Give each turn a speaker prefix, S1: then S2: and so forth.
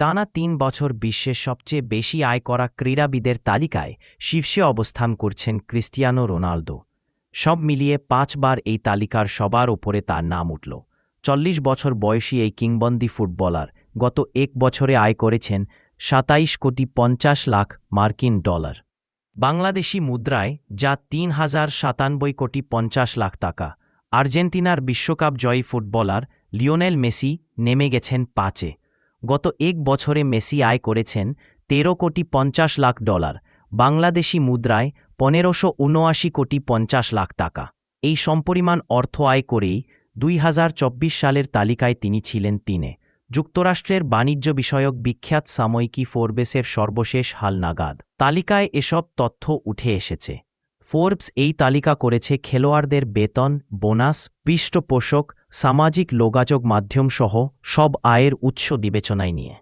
S1: টানা তিন বছর বিশ্বের সবচেয়ে বেশি আয় করা ক্রীড়াবিদের তালিকায় শীর্ষে অবস্থান করছেন ক্রিস্টিয়ানো রোনালদো। সব মিলিয়ে পাঁচবার এই তালিকার সবার ওপরে তার নাম উঠল। চল্লিশ বছর বয়সী এই কিংবন্দি ফুটবলার গত এক বছরে আয় করেছেন সাতাইশ কোটি পঞ্চাশ লাখ মার্কিন ডলার। বাংলাদেশি মুদ্রায় যা তিন হাজার সাতানব্বই কোটি পঞ্চাশ লাখ টাকা, আর্জেন্টিনার বিশ্বকাপ জয়ী ফুটবলার লিওনেল মেসি নেমে গেছেন পাঁচে। গত এক বছরে মেসি আয় করেছেন তেরো কোটি পঞ্চাশ লাখ ডলার, বাংলাদেশি মুদ্রায় পনেরোশো উনআশি কোটি পঞ্চাশ লাখ টাকা। এই সম্পরিমাণ অর্থ আয় করেই দুই হাজার চব্বিশ সালের তালিকায় তিনি ছিলেন তিনে। যুক্তরাষ্ট্রের বাণিজ্য বিষয়ক বিখ্যাত সাময়িকী ফোরবেসের সর্বশেষ হালনাগাদ। তালিকায় এসব তথ্য উঠে এসেছে। ফোর্বস এই তালিকা করেছে খেলোয়াড়দের বেতন, বোনাস, পৃষ্ঠপোষক, সামাজিক যোগাযোগ মাধ্যমসহ সব আয়ের উৎস বিবেচনায় নিয়ে।